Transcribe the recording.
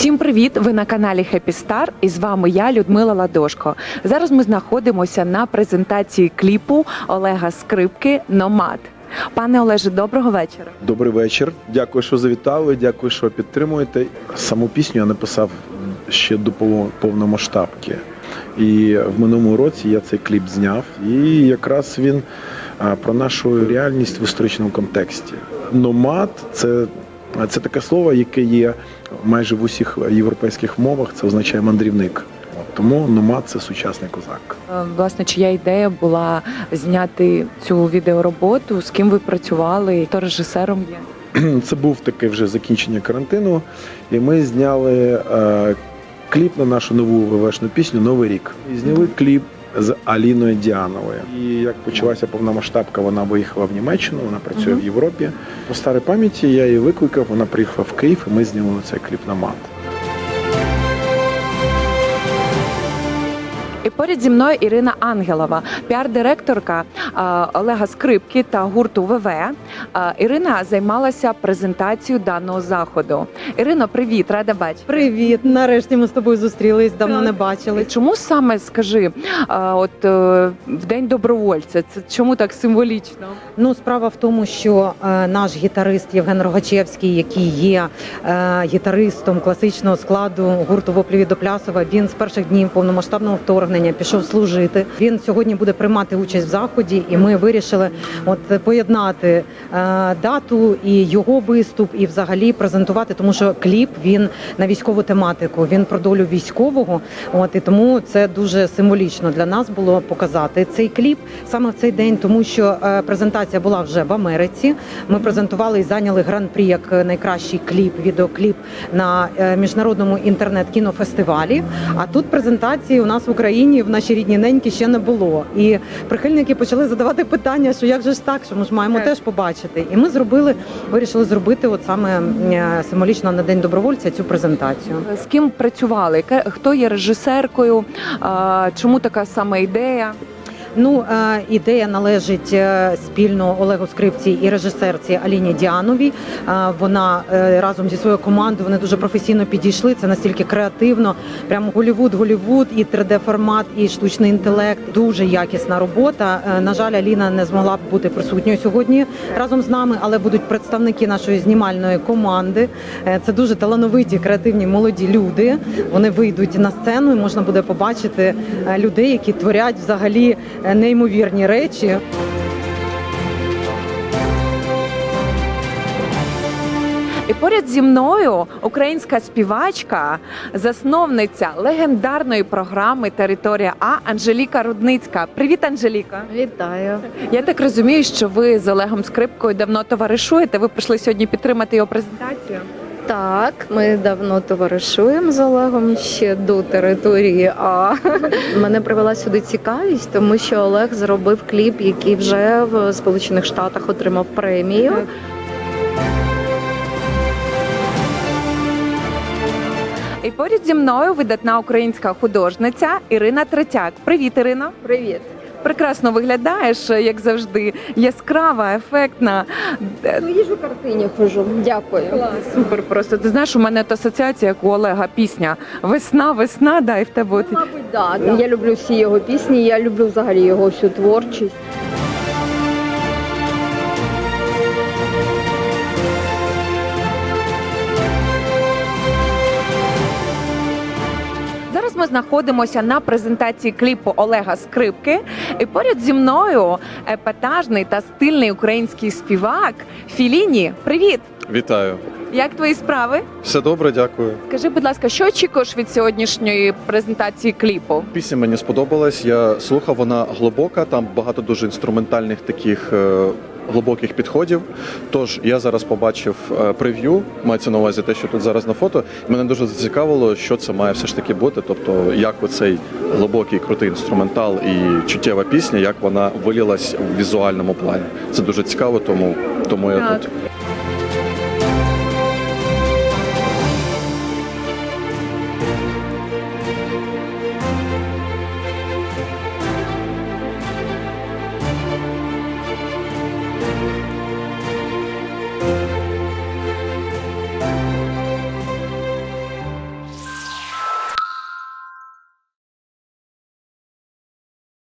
Всім привіт! Ви на каналі Happy Star і з вами я, Людмила Ладошко. Зараз ми знаходимося на презентації кліпу Олега Скрипки Номад. Пане Олеже, доброго вечора. Добрий вечір. Дякую, що завітали. Дякую, що підтримуєте. Саму пісню я написав ще до пов- повномасштабки. І в минулому році я цей кліп зняв. І якраз він про нашу реальність в історичному контексті. Номад це, це таке слово, яке є майже в усіх європейських мовах. Це означає мандрівник. Тому номад це сучасний козак. Е, Власне, чия ідея була зняти цю відеороботу? З ким ви працювали? Хто режисером є? Це був таке вже закінчення карантину, і ми зняли е, кліп на нашу нову ВВшну пісню Новий рік. І зняли кліп з Аліною Діановою. І як почалася повномасштабка, вона виїхала в Німеччину, вона працює в Європі. По старій пам'яті я її викликав, вона приїхала в Київ, і ми знімали цей кліп на мат. Поряд зі мною Ірина Ангелова, піар-директорка е, Олега Скрипки та гурту ВВ. Е, Ірина займалася презентацією даного заходу. Ірино, привіт, рада бачити. Привіт! Нарешті ми з тобою зустрілись, давно Так. не бачились. Чому саме скажи, е, от в день добровольця? Це чому так символічно? Ну, справа в тому, що наш гітарист Євген Рогачевський, який є гітаристом класичного складу гурту Вопліві до Плясова, він з перших днів повномасштабного вторгнення пішов служити. Він сьогодні буде приймати участь в заході, і ми вирішили от поєднати е, дату і його виступ, і взагалі презентувати, тому що кліп він на військову тематику. Він про долю військового. От і тому це дуже символічно для нас було показати цей кліп саме в цей день, тому що е, презентація була вже в Америці. Ми презентували і зайняли гран-прі як найкращий кліп, відеокліп на е, міжнародному інтернет-кінофестивалі. А тут презентації у нас в Україні в нашій рідній неньки ще не було. І прихильники почали задавати питання, що як же ж так, що ми ж маємо Так. теж побачити. І ми зробили, вирішили зробити от саме е, символічно на день добровольця цю презентацію. З ким працювали? Хто є режисеркою? Чому така саме ідея? Ну, е, ідея належить е, спільно Олегу Скрипці і режисерці Аліні Діановій. Е, Вона разом зі своєю командою вони дуже професійно підійшли. Це настільки креативно. Прямо Голівуд, Голівуд, і 3D-формат, і штучний інтелект. Дуже якісна робота. На жаль, Аліна не змогла б бути присутньою сьогодні разом з нами, але будуть представники нашої знімальної команди. Це дуже талановиті, креативні молоді люди. Вони вийдуть на сцену, і можна буде побачити людей, які творять взагалі неймовірні речі. І поряд зі мною українська співачка, засновниця легендарної програми Територія А Анжеліка Рудницька. Привіт, Анжеліка! Вітаю. Я так розумію, що ви з Олегом Скрипкою давно товаришуєте. Ви прийшли сьогодні підтримати його презентацію. Так, ми давно товаришуємо з Олегом ще до території. А мене привела сюди цікавість, тому що Олег зробив кліп, який вже в Сполучених Штатах отримав премію. І поряд зі мною видатна українська художниця Ірина Третяк. Привіт, Ірино! Привіт. Прекрасно виглядаєш, як завжди, яскрава, ефектна. Ну, їжу картині хожу. Дякую. Супер просто. Ти знаєш, у мене от асоціація, як у Олега пісня Весна, весна, да, і в тебе от Мабуть, да, Я люблю всі його пісні, я люблю взагалі його всю творчість. Ми знаходимося на презентації кліпу Олега Скрипки. І поряд зі мною епатажний та стильний український співак Філіні. Привіт! Вітаю. Як твої справи? Все добре, дякую. Скажи, будь ласка, що очікуєш від сьогоднішньої презентації кліпу? Пісня мені сподобалась. Я слухав, вона глибока, там багато дуже інструментальних таких е, глибоких підходів. Тож я зараз побачив е, прев'ю, мається на увазі те, що тут зараз на фото. Мене дуже зацікавило, що це має все ж таки бути. Тобто, як оцей глибокий крутий інструментал і чуттєва пісня, як вона вилілась в візуальному плані. Це дуже цікаво, тому, тому я Так. тут.